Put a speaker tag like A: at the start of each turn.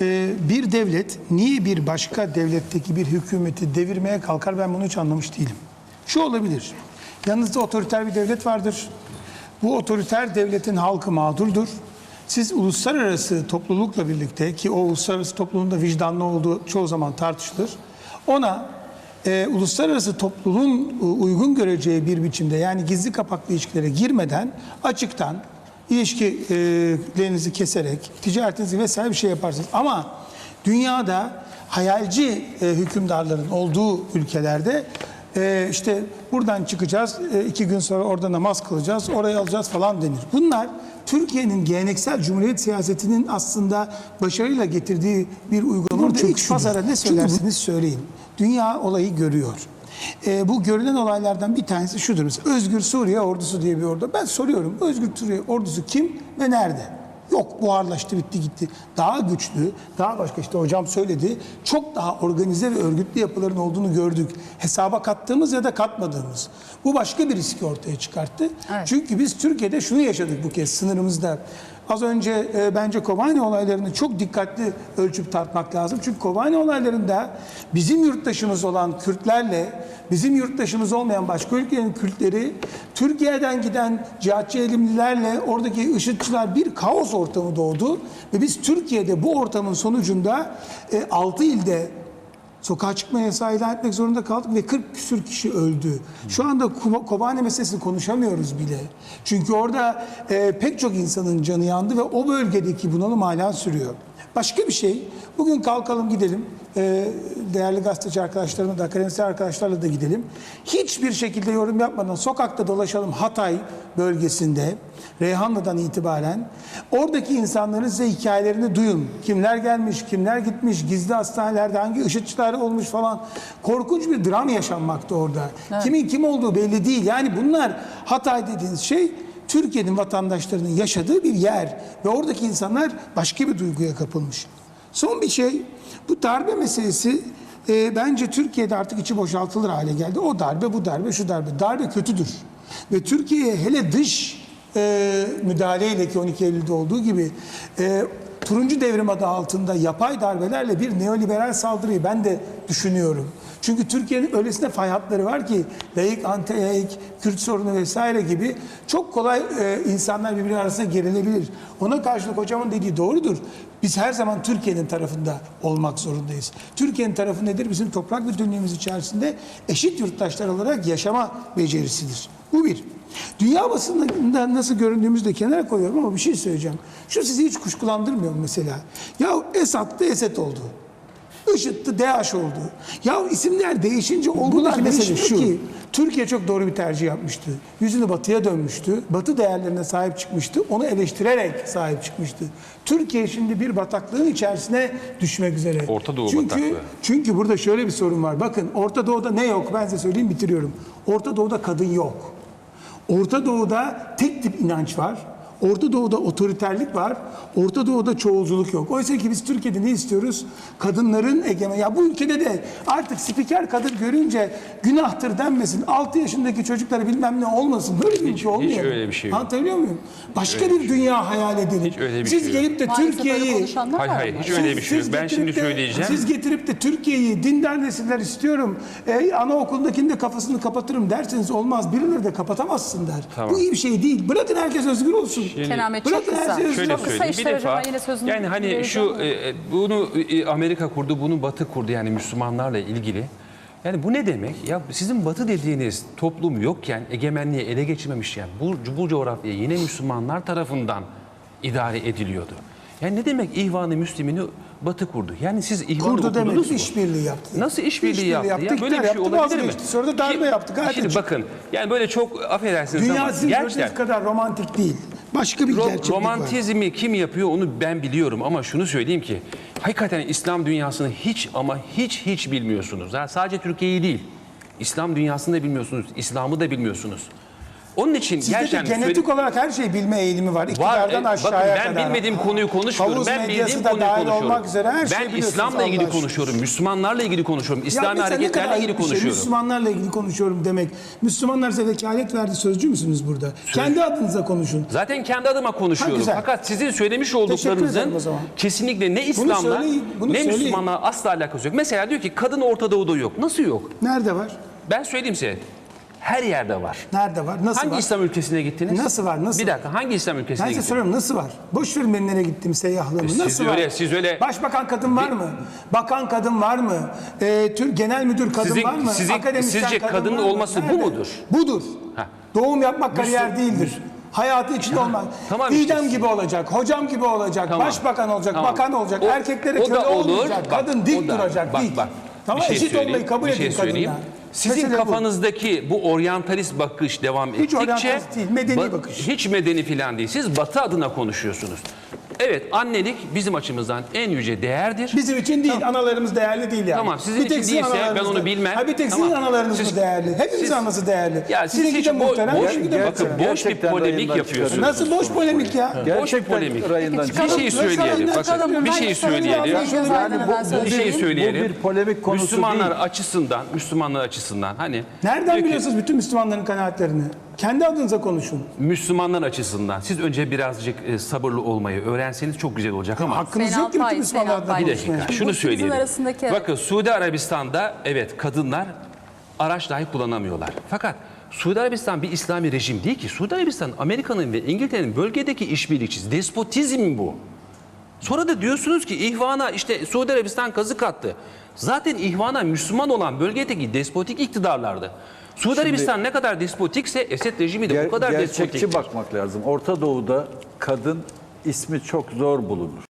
A: Ee, bir devlet niye bir başka devletteki bir hükümeti devirmeye kalkar ben bunu hiç anlamış değilim. Şu olabilir. Yanınızda otoriter bir devlet vardır. Bu otoriter devletin halkı mağdurdur. Siz uluslararası toplulukla birlikte ki o uluslararası topluluğun da vicdanlı olduğu çoğu zaman tartışılır. Ona e, uluslararası topluluğun e, uygun göreceği bir biçimde yani gizli kapaklı ilişkilere girmeden açıktan ilişkilerinizi keserek ticaretinizi vesaire bir şey yaparsınız. Ama dünyada hayalci e, hükümdarların olduğu ülkelerde e, işte buradan çıkacağız, e, iki gün sonra orada namaz kılacağız, orayı alacağız falan denir. Bunlar Türkiye'nin geleneksel cumhuriyet siyasetinin aslında başarıyla getirdiği bir uygulama. Burada
B: çok
A: iç pazara ne söylersiniz söyleyin. Dünya olayı görüyor. E, bu görülen olaylardan bir tanesi şudur. Mesela Özgür Suriye ordusu diye bir ordu. Ben soruyorum Özgür Suriye ordusu kim ve nerede? Yok buharlaştı bitti gitti. Daha güçlü, daha başka işte hocam söyledi. Çok daha organize ve örgütlü yapıların olduğunu gördük. Hesaba kattığımız ya da katmadığımız. Bu başka bir riski ortaya çıkarttı.
C: Evet.
A: Çünkü biz Türkiye'de şunu yaşadık bu kez sınırımızda. Az önce e, bence Kobani olaylarını çok dikkatli ölçüp tartmak lazım. Çünkü Kobani olaylarında bizim yurttaşımız olan Kürtlerle bizim yurttaşımız olmayan başka ülkelerin Kürtleri Türkiye'den giden cihatçı elimlilerle oradaki IŞİD'çiler bir kaos ortamı doğdu. Ve biz Türkiye'de bu ortamın sonucunda 6 ilde Sokağa çıkma yasağı ilan etmek zorunda kaldık ve 40 küsür kişi öldü. Şu anda Kobane meselesini konuşamıyoruz bile. Çünkü orada e, pek çok insanın canı yandı ve o bölgedeki bunalım hala sürüyor. Başka bir şey, bugün kalkalım gidelim. E, değerli gazeteci arkadaşlarımla da, akademisyen arkadaşlarla da gidelim. Hiçbir şekilde yorum yapmadan sokakta dolaşalım Hatay bölgesinde, Reyhanlı'dan itibaren. Oradaki insanların size hikayelerini duyun. Kimler gelmiş, kimler gitmiş, gizli hastanelerde hangi IŞİD'çiler olmuş falan. Korkunç bir dram yaşanmakta orada. Kimin kim olduğu belli değil. Yani bunlar Hatay dediğiniz şey Türkiye'nin vatandaşlarının yaşadığı bir yer. Ve oradaki insanlar başka bir duyguya kapılmış. Son bir şey, bu darbe meselesi e, bence Türkiye'de artık içi boşaltılır hale geldi. O darbe, bu darbe, şu darbe. Darbe kötüdür. Ve Türkiye'ye hele dış e, müdahaleyle ki 12 Eylül'de olduğu gibi e, turuncu devrim adı altında yapay darbelerle bir neoliberal saldırıyı ben de düşünüyorum. Çünkü Türkiye'nin öylesine fay hatları var ki layık, anti-layık, Kürt sorunu vesaire gibi çok kolay e, insanlar birbiri arasında gerilebilir. Ona karşılık hocamın dediği doğrudur. Biz her zaman Türkiye'nin tarafında olmak zorundayız. Türkiye'nin tarafı nedir? Bizim toprak bütünlüğümüz içerisinde eşit yurttaşlar olarak yaşama becerisidir. Bu bir. Dünya basınında nasıl göründüğümüzü de kenara koyuyorum ama bir şey söyleyeceğim. Şu sizi hiç kuşkulandırmıyor mesela? Ya Esad da Esed oldu. IŞİD'di DAEŞ oldu. Ya isimler değişince olgular
B: mesele şu.
A: ki. Türkiye çok doğru bir tercih yapmıştı. Yüzünü batıya dönmüştü. Batı değerlerine sahip çıkmıştı. Onu eleştirerek sahip çıkmıştı. Türkiye şimdi bir bataklığın içerisine düşmek üzere.
D: Orta Doğu
A: çünkü,
D: bataklığı.
A: Çünkü burada şöyle bir sorun var. Bakın Orta Doğu'da ne yok? Ben size söyleyeyim bitiriyorum. Orta Doğu'da kadın yok. Orta Doğu'da tek tip inanç var. Orta Doğu'da otoriterlik var. Orta Doğu'da çoğulculuk yok. Oysa ki biz Türkiye'de ne istiyoruz? Kadınların egemen. Ya bu ülkede de artık spiker kadın görünce günahtır denmesin. 6 yaşındaki çocuklara bilmem ne olmasın. Böyle bir
D: Hiç-
A: ülke olmuyor.
D: hiç öyle bir şey yok.
A: Anlatabiliyor muyum? Başka
D: öyle
A: bir
D: bir şey
A: dünya hayal edin.
D: Hiç öyle bir
A: Siz
D: şey yok.
A: gelip de Türkiye'yi
D: Hayır, hayır, hiç öyle bir şey yok.
A: siz
D: Ben şimdi
A: getirip de-
D: söyleyeceğim.
A: Siz getirip de Türkiye'yi dindar nesiller istiyorum. E, anaokulundakinin de kafasını kapatırım derseniz olmaz. Birileri de kapatamazsın der.
D: Tamam.
A: Bu iyi bir şey değil. Bırakın herkes özgür olsun.
C: Kenan Bey çok
A: Bırakın
C: kısa.
D: Şöyle
A: olsun.
C: Kısa
D: söyleyeyim. Bir defa
C: yine sözünü
D: yani hani şu e, e, bunu e, Amerika kurdu, bunu Batı kurdu yani Müslümanlarla ilgili. Yani bu ne demek? Ya sizin Batı dediğiniz toplum yokken, egemenliği ele geçirmemişken bu, bu coğrafya yine Müslümanlar tarafından idare ediliyordu. Yani ne demek İhvan-ı Müslim'ini Batı kurdu? Yani siz İhvan'ı
A: Kurdu demedik,
D: mu?
A: işbirliği yaptı.
D: Nasıl işbirliği
A: İşbirliği
D: yaptı?
A: yaptı,
D: ya böyle bir şey
A: yaptı,
D: olabilir mi?
A: Sonra da darbe yaptı, gayet
D: Şimdi
A: açık.
D: bakın yani böyle çok affedersiniz
A: Dünya
D: ama gerçekten
A: kadar romantik değil. Başka bir
D: Ro-
A: gerçeklik var.
D: romantizmi kim yapıyor onu ben biliyorum ama şunu söyleyeyim ki hakikaten İslam dünyasını hiç ama hiç hiç bilmiyorsunuz. Yani sadece Türkiye'yi değil. İslam dünyasını da bilmiyorsunuz, İslam'ı da bilmiyorsunuz. Onun için
A: Sizde de
D: gerçekten
A: genetik
D: söyle-
A: olarak her şeyi bilme eğilimi var. İktidardan
D: E,
A: aşağıya
D: bakın ben
A: kadar.
D: bilmediğim konuyu konuşmuyorum.
A: Havuz
D: ben
A: medyası
D: bildiğim
A: da
D: konuyu
A: dahil
D: konuşuyorum.
A: olmak üzere her şeyi
D: ben
A: biliyorsunuz
D: İslam'la ilgili
A: Allah'a şükür.
D: konuşuyorum. Müslümanlarla ilgili konuşuyorum.
A: Ya
D: İslami
A: mesela ne kadar
D: hareketlerle ilgili
A: bir şey.
D: konuşuyorum.
A: Müslümanlarla ilgili konuşuyorum demek. Müslümanlar size vekalet verdi. Sözcü müsünüz burada? Kendi adınıza konuşun.
D: Zaten kendi adıma konuşuyorum.
A: güzel.
D: Fakat sizin söylemiş
A: ederim
D: olduklarınızın
A: zaman.
D: kesinlikle ne İslam'la
A: söyleyin, bunu
D: ne
A: söyleyin.
D: Müslümanla asla alakası yok. Mesela diyor ki kadın Orta Doğu'da yok. Nasıl yok?
A: Nerede var?
D: Ben söyleyeyim size. Her yerde var.
A: Nerede var? Nasıl
D: hangi
A: var?
D: İslam ülkesine gittiniz?
A: Nasıl var? Nasıl?
D: Bir dakika hangi İslam ülkesine
A: Ben size
D: gittiniz?
A: soruyorum nasıl var? Boş verin ben nereye gittim seyyahlığımı.
D: siz
A: nasıl
D: öyle-
A: var?
D: siz öyle-
A: Başbakan kadın var mı? Bakan kadın var mı? Ee, Tür genel müdür kadın
D: Sizin-
A: var mı?
D: sizin-
A: Akademisyen
D: sizce
A: kadın mı?
D: olması bu
A: Nerede?
D: mudur?
A: Budur.
D: Ha.
A: Doğum yapmak kariyer değildir. Hayatı içinde olmak.
D: tamam işte.
A: İdem gibi olacak, hocam gibi olacak,
D: Tamam.
A: başbakan olacak,
D: Tamam.
A: bakan olacak,
D: O-
A: erkeklere
D: o
A: köle
D: olur.
A: olmayacak,
D: Bak,
A: kadın dik
D: da-
A: duracak,
D: bak,
A: dik.
D: bak.
A: Tamam
D: şey
A: eşit olmayı kabul edin
D: şey
A: kadınlar.
D: Sizin
A: Mesele bu.
D: kafanızdaki bu oryantalist bakış devam
A: Hiç
D: ettikçe...
A: oryantalist değil, medeni bakış.
D: Hiç medeni falan değil. Siz batı adına konuşuyorsunuz. Evet annelik bizim açımızdan en yüce değerdir.
A: Bizim için değil, analarımız değerli değil yani.
D: Tamam, sizin
A: Bir tek
D: için
A: sizin
D: değilse ben onu
A: da-
D: bilmem.
A: Ha, bir tek sizin
D: Tamam.
A: analarınız
D: Siz-
A: mı değerli? Hepimizin
D: siz-
A: anası değerli.
D: Ya siz
A: Sizinki
D: hiç
A: de
D: bo-
A: muhterem,
D: boş,
A: benimki de
D: bakın
A: muhterem.
D: boş bir
B: Gerçekten
D: polemik
B: rayından
D: yapıyorsunuz.
A: Nasıl boş polemik ya?
D: Boş bir polemik.
B: rayından
D: Bir şey söyleyelim.
A: Çıkalım,
D: Bakın bir şey söyleyelim.
B: Yani bu, bu
D: Bir şey söyleyelim.
B: bu bir polemik konusu
D: Müslümanlar
B: değil.
D: açısından, Müslümanlar açısından hani
A: Nereden biliyorsunuz bütün Müslümanların kanaatlerini? Kendi adınıza konuşun.
D: Müslümanlar açısından siz önce birazcık e, sabırlı olmayı öğrenseniz çok güzel olacak ama
A: Hakkınız yok ki bütün
C: Altay,
A: Müslümanlar
C: Sayın
A: adına
C: Altay.
D: bir
A: konuşmaya.
D: dakika şunu söyleyelim.
C: arasındaki-
D: Bakın Suudi Arabistan'da evet kadınlar araç dahi kullanamıyorlar. Fakat Suudi Arabistan bir İslami rejim değil ki. Suudi Arabistan Amerika'nın ve İngiltere'nin bölgedeki işbirlikçisi. Despotizm bu. Sonra da diyorsunuz ki ihvana işte Suudi Arabistan kazık attı. Zaten ihvana Müslüman olan bölgedeki despotik iktidarlardı. Suudi Arabistan ne kadar despotikse Esed rejimi de
B: Ger-
D: o kadar
B: gerçekçi
D: despotiktir.
B: bakmak lazım. Orta Doğu'da kadın ismi çok zor bulunur.